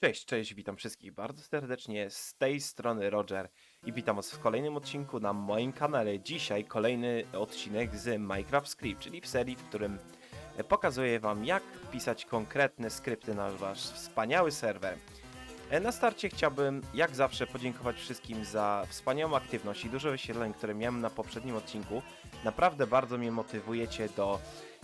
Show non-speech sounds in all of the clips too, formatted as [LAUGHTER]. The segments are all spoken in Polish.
Cześć, cześć, witam wszystkich bardzo serdecznie z tej strony Roger i witam was w kolejnym odcinku na moim kanale. Dzisiaj kolejny odcinek z Minecraft Script, czyli w serii, w którym e, pokazuję wam jak pisać konkretne skrypty na wasz wspaniały serwer. E, Na starcie chciałbym, jak zawsze, podziękować wszystkim za wspaniałą aktywność i dużo wyświetleń, które miałem na poprzednim odcinku. Naprawdę bardzo mnie motywujecie do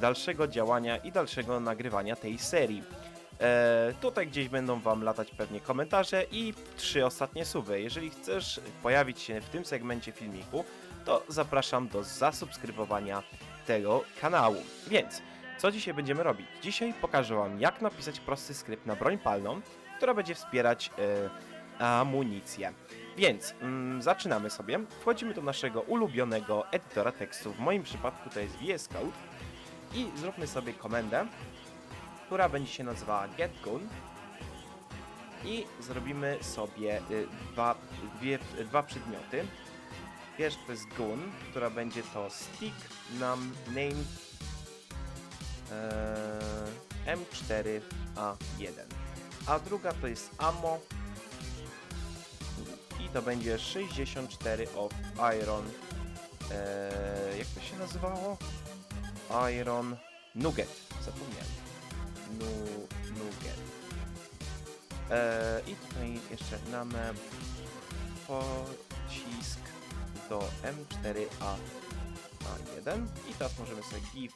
dalszego działania i dalszego nagrywania tej serii. E, tutaj gdzieś będą wam latać pewnie komentarze i trzy ostatnie suby. Jeżeli chcesz pojawić się w tym segmencie filmiku, to zapraszam do zasubskrybowania tego kanału. Więc, co dzisiaj będziemy robić? Dzisiaj pokażę wam, jak napisać prosty skrypt na broń palną, która będzie wspierać e, amunicję. Więc mm, zaczynamy sobie. Wchodzimy do naszego ulubionego edytora tekstu. W moim przypadku to jest VS Code. I zróbmy sobie komendę która będzie się nazywała getGun i zrobimy sobie y, dwa, dwie, dwa przedmioty. Pierwszy to jest gun, która będzie to stick nam named e, M4A1, a druga to jest ammo i to będzie 64 of iron e, jak to się nazywało? Iron Nugget, Nugget. E, I tutaj jeszcze mamy pocisk do M4A1. I teraz możemy sobie give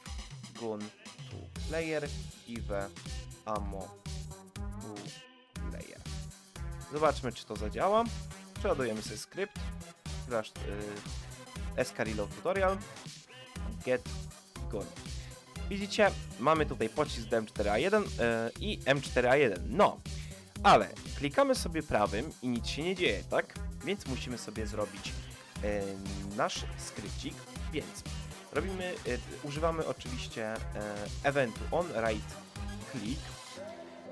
gun to player, give ammo to player. Zobaczmy, czy to zadziała. Przeładujemy sobie skrypt. Slash, y, Escarillo tutorial. Get gun. Widzicie, mamy tutaj pocisk do M4A1 e, i M4A1. No, ale klikamy sobie prawym i nic się nie dzieje, tak? Więc musimy sobie zrobić e, nasz skrypcik, więc robimy, e, używamy oczywiście e, eventu on right click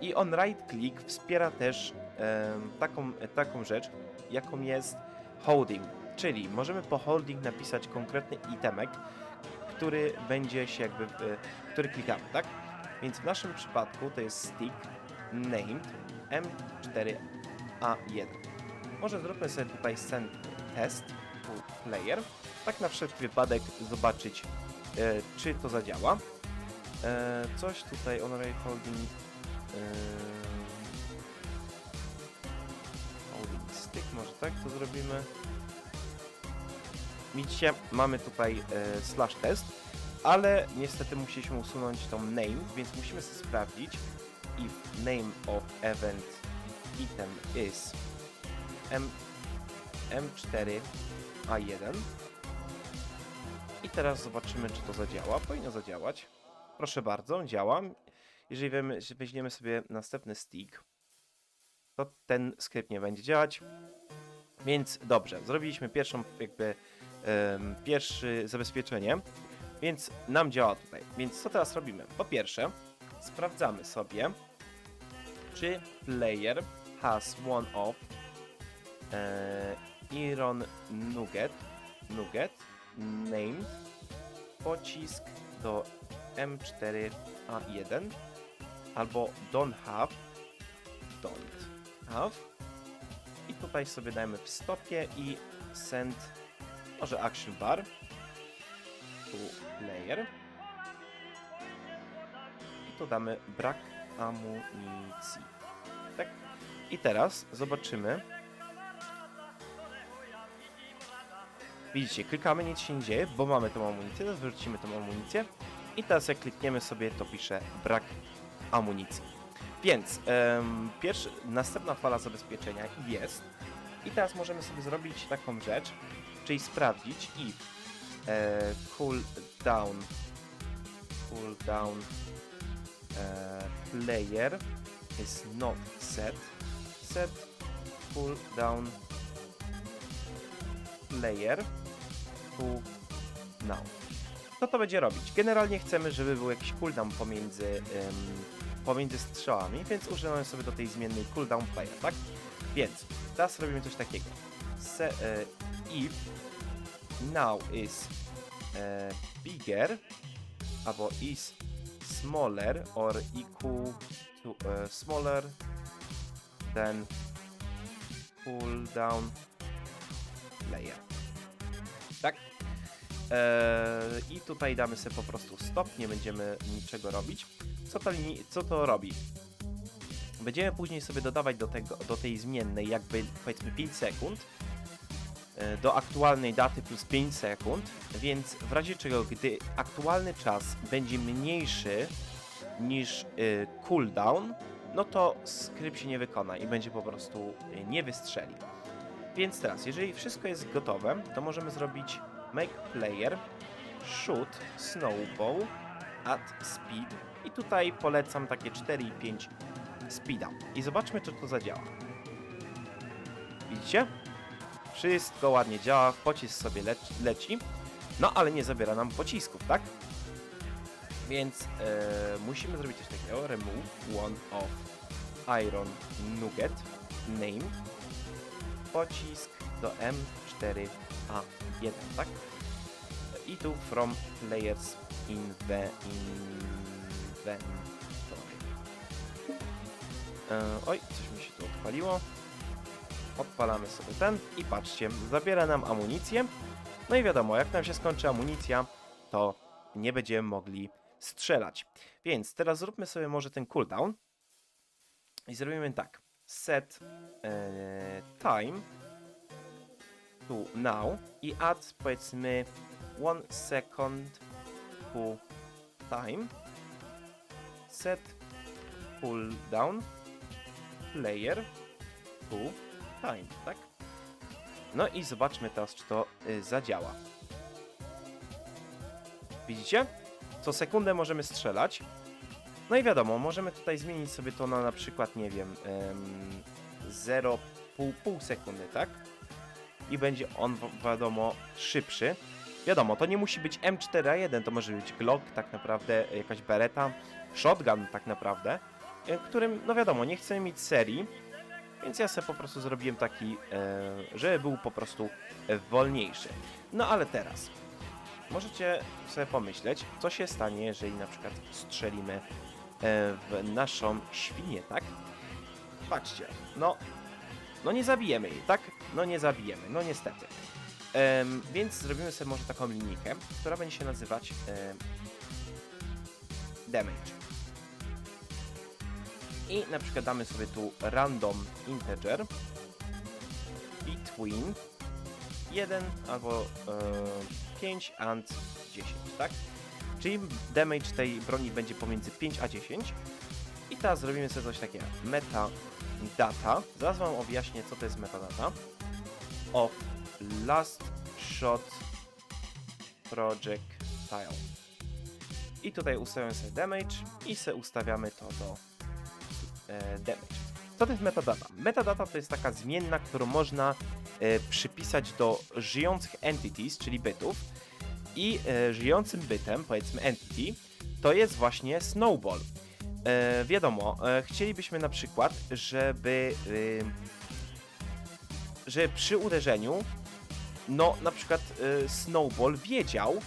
i on right click wspiera też e, taką, taką rzecz, jaką jest holding, czyli możemy po holding napisać konkretny itemek, który będzie się jakby, e, który klikamy, tak? Więc w naszym przypadku to jest stick named M4A1. Może zróbmy sobie tutaj send test to player, tak na wszelki wypadek zobaczyć, e, czy to zadziała. E, coś tutaj on array holding holding stick, może tak to zrobimy. Widzicie, mamy tutaj e, slash test, ale niestety musieliśmy usunąć tą name, więc musimy sobie sprawdzić if name of event item is M, M4A1 i teraz zobaczymy, czy to zadziała. Powinno zadziałać. Proszę bardzo, działa. Jeżeli weźmiemy sobie następny stick, to ten skrypt nie będzie działać. Więc dobrze, zrobiliśmy pierwszą jakby em, pierwsze zabezpieczenie, więc nam działa tutaj. Więc co teraz robimy? Po pierwsze, sprawdzamy sobie, czy player has one of e, Iron Nugget, Nugget named pocisk do M4A1 albo don't have, don't have i tutaj sobie dajemy w stopie i send może action bar? To player i tu damy brak amunicji. Tak. I teraz zobaczymy. Widzicie klikamy nic się nie dzieje bo mamy tą amunicję teraz wyrzucimy tą amunicję. I teraz jak klikniemy sobie to pisze brak amunicji. Więc em, pierwszy, następna fala zabezpieczenia jest. I teraz możemy sobie zrobić taką rzecz, czyli sprawdzić if e, cool down cool down e, player is not set set cool down player to now. Co to będzie robić? Generalnie chcemy, żeby był jakiś cooldown pomiędzy, em, pomiędzy strzałami, więc używamy sobie do tej zmiennej cooldown player, tak? Więc teraz robimy coś takiego. Se, e, if now is e, bigger albo is smaller or equal to e, smaller ten cooldown layer. Tak? Eee, I tutaj damy sobie po prostu stop, nie będziemy niczego robić. Co to, co to robi? Będziemy później sobie dodawać do, tego, do tej zmiennej jakby powiedzmy 5 sekund e, do aktualnej daty plus 5 sekund, więc w razie czego, gdy aktualny czas będzie mniejszy niż y, cooldown, no to skrypt się nie wykona i będzie po prostu y, nie wystrzeli. Więc teraz, jeżeli wszystko jest gotowe, to możemy zrobić make player, shoot, snowball, add speed i tutaj polecam takie 4 i 5 speeda. I zobaczmy, czy to zadziała. Widzicie? Wszystko ładnie działa, pocisk sobie leci, leci, no ale nie zabiera nam pocisków, tak? Więc e, musimy zrobić coś takiego. Remove one of iron nugget name pocisk do M4A1, tak? I tu from players in the inventory. E, oj, coś mi się tu odpaliło. Odpalamy sobie ten i patrzcie, zabiera nam amunicję. No i wiadomo, jak nam się skończy amunicja, to nie będziemy mogli strzelać. Więc teraz zróbmy sobie może ten cooldown i zrobimy tak. Set e, time to now i add powiedzmy one second to time. Set cooldown player to time, tak? No i zobaczmy teraz, czy to y, zadziała. Widzicie? Co sekundę możemy strzelać. No i wiadomo, możemy tutaj zmienić sobie to na na przykład, nie wiem, em, 0,5 sekundy, tak? I będzie on, wi- wiadomo, szybszy. Wiadomo, to nie musi być M4A1, to może być Glock tak naprawdę, jakaś Beretta, Shotgun tak naprawdę, e, którym, no wiadomo, nie chcemy mieć serii, więc ja sobie po prostu zrobiłem taki, e, żeby był po prostu e, wolniejszy. No ale teraz, możecie sobie pomyśleć, co się stanie, jeżeli na przykład strzelimy e, w naszą świnię, tak? Patrzcie, no, no nie zabijemy jej, tak? No nie zabijemy, no niestety. Em, więc zrobimy sobie może taką linijkę, która będzie się nazywać em, damage. I na przykład damy sobie tu random integer between 1 albo e, 5 and 10, tak? Czyli damage tej broni będzie pomiędzy 5 a 10. I teraz zrobimy sobie coś takiego. Metadata. Zaraz wam objaśnię, co to jest metadata. Of last shot projectile. I tutaj ustawiamy sobie damage i sobie ustawiamy to do damage. Co to jest metadata? Metadata to jest taka zmienna, którą można e, przypisać do żyjących entities, czyli bytów. I e, żyjącym bytem, powiedzmy entity, to jest właśnie snowball. E, wiadomo, e, chcielibyśmy na przykład, żeby, żeby przy uderzeniu, no na przykład snowball wiedział,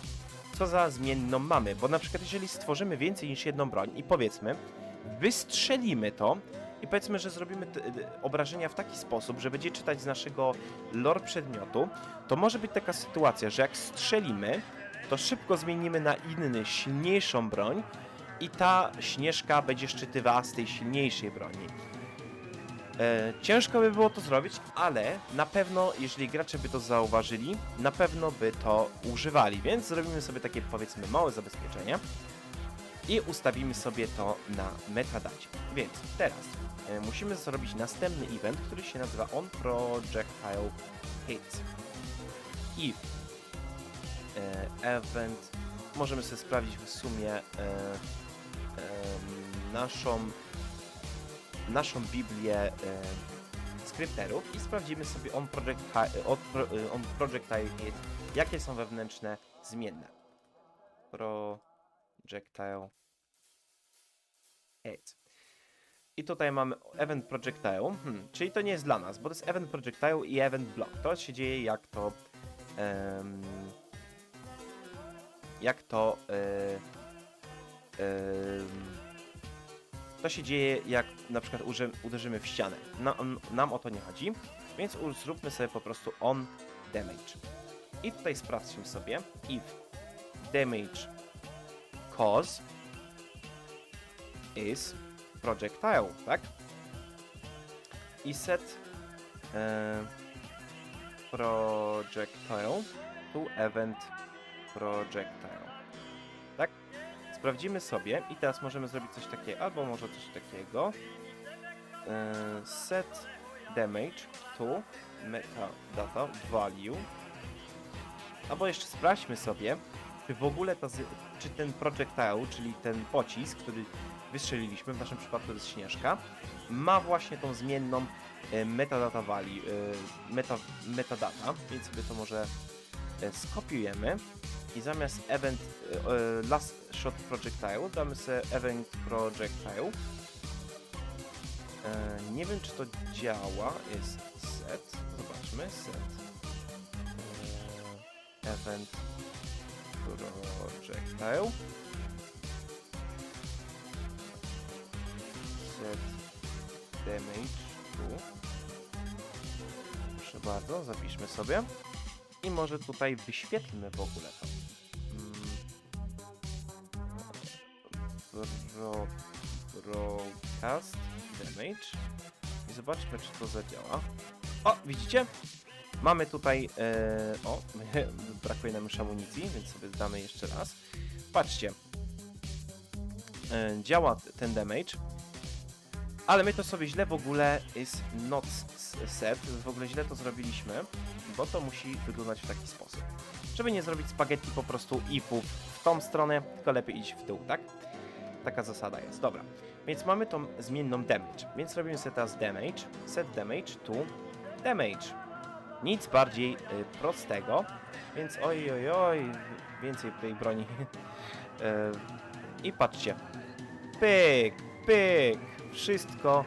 co za zmienną mamy, bo na przykład jeżeli stworzymy więcej niż jedną broń i powiedzmy, wystrzelimy to i powiedzmy, że zrobimy obrażenia w taki sposób, że będzie czytać z naszego lore przedmiotu, to może być taka sytuacja, że jak strzelimy, to szybko zmienimy na inny, silniejszą broń i ta śnieżka będzie szczytywała z tej silniejszej broni. E, ciężko by było to zrobić, ale na pewno, jeżeli gracze by to zauważyli, na pewno by to używali, więc zrobimy sobie takie powiedzmy małe zabezpieczenie i ustawimy sobie to na metadacie. Więc teraz e, musimy zrobić następny event, który się nazywa On Projectile Hits. I e, event możemy sobie sprawdzić w sumie e, naszą naszą Biblię skrypterów i sprawdzimy sobie on projectile, on, pro- projectile hit, jakie są wewnętrzne zmienne. Projectile hit. I tutaj mamy event projectile, hmm, czyli to nie jest dla nas, bo to jest event projectile i event block. To się dzieje jak to em, jak to e, to się dzieje jak na przykład uderzymy w ścianę. Nam, nam o to nie chodzi, więc zróbmy sobie po prostu on damage. I tutaj sprawdźmy sobie if damage cause is projectile, tak? I set e, projectile to event projectile. Tak? Sprawdzimy sobie i teraz możemy zrobić coś takiego, albo może coś takiego. E, set damage to metadata value. Albo jeszcze sprawdźmy sobie, czy w ogóle ta, czy ten projectile, czyli ten pocisk, który wystrzeliliśmy, w naszym przypadku to jest śnieżka, ma właśnie tą zmienną e, metadata value, meta, metadata, więc sobie to może e, skopiujemy i zamiast event e, last shot projectile damy sobie event projectile. Nie wiem czy to działa, jest set, zobaczmy, set. Event projectile set damage. Tu. Proszę bardzo, zapiszmy sobie. I może tutaj wyświetlmy w ogóle to. Mm. Bro, broadcast damage. I zobaczmy czy to zadziała. O, widzicie? Mamy tutaj, e, o, [LAUGHS] brakuje nam już amunicji, więc sobie damy jeszcze raz. Patrzcie, e, działa ten damage, ale my to sobie źle w ogóle is not set, w ogóle źle to zrobiliśmy, bo to musi wyglądać w taki sposób. Żeby nie zrobić spaghetti po prostu i puf w tą stronę, tylko lepiej iść w dół, tak? Taka zasada jest, dobra. Więc mamy tą zmienną damage, więc robimy sobie teraz damage, set damage to damage. Nic bardziej y, prostego, więc oj, oj, oj, więcej tej broni. E, [LAUGHS] I patrzcie, pyk, pyk, wszystko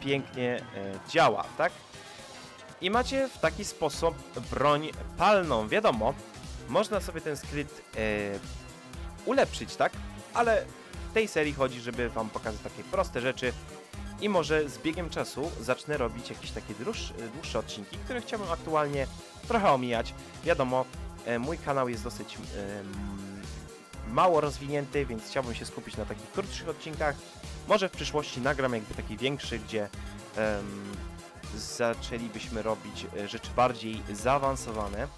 pięknie e, działa, tak? I macie w taki sposób broń palną. Wiadomo, można sobie ten skrypt e, ulepszyć, tak? Ale w tej serii chodzi, żeby wam pokazać takie proste rzeczy i może z biegiem czasu zacznę robić jakieś takie dłuższe, dłuższe odcinki, które chciałbym aktualnie trochę omijać. Wiadomo, e, mój kanał jest dosyć em, mało rozwinięty, więc chciałbym się skupić na takich krótszych odcinkach. Może w przyszłości nagram jakby taki większy, gdzie em, zaczęlibyśmy robić e, rzeczy bardziej zaawansowane.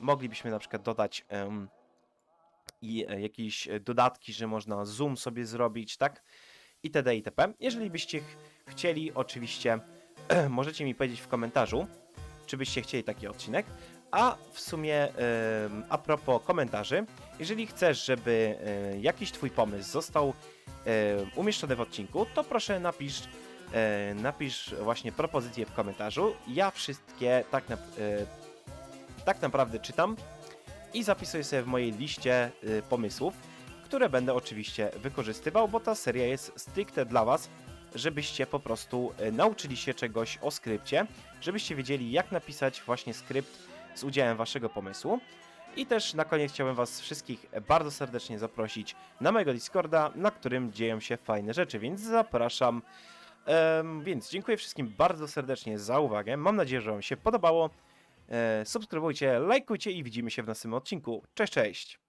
Moglibyśmy na przykład dodać em, i e, jakieś dodatki, że można zoom sobie zrobić, tak? Itd. itp. Jeżeli byście ch- chcieli, oczywiście [CLEARS THROAT] możecie mi powiedzieć w komentarzu, czy byście chcieli taki odcinek. A w sumie a propos komentarzy, jeżeli chcesz, żeby e, jakiś twój pomysł został umieszczony w odcinku, to proszę napisz, e, napisz właśnie propozycje w komentarzu. Ja wszystkie tak, na, e, tak naprawdę czytam i zapisuję sobie w mojej liście pomysłów, które będę oczywiście wykorzystywał, bo ta seria jest stricte dla Was, żebyście po prostu e, nauczyli się czegoś o skrypcie, żebyście wiedzieli jak napisać właśnie skrypt z udziałem Waszego pomysłu. I też na koniec chciałbym Was wszystkich bardzo serdecznie zaprosić na mojego Discorda, na którym dzieją się fajne rzeczy, więc zapraszam. Em, więc dziękuję wszystkim bardzo serdecznie za uwagę. Mam nadzieję, że Wam się podobało. E, subskrybujcie, lajkujcie i widzimy się w następnym odcinku. Cześć, cześć!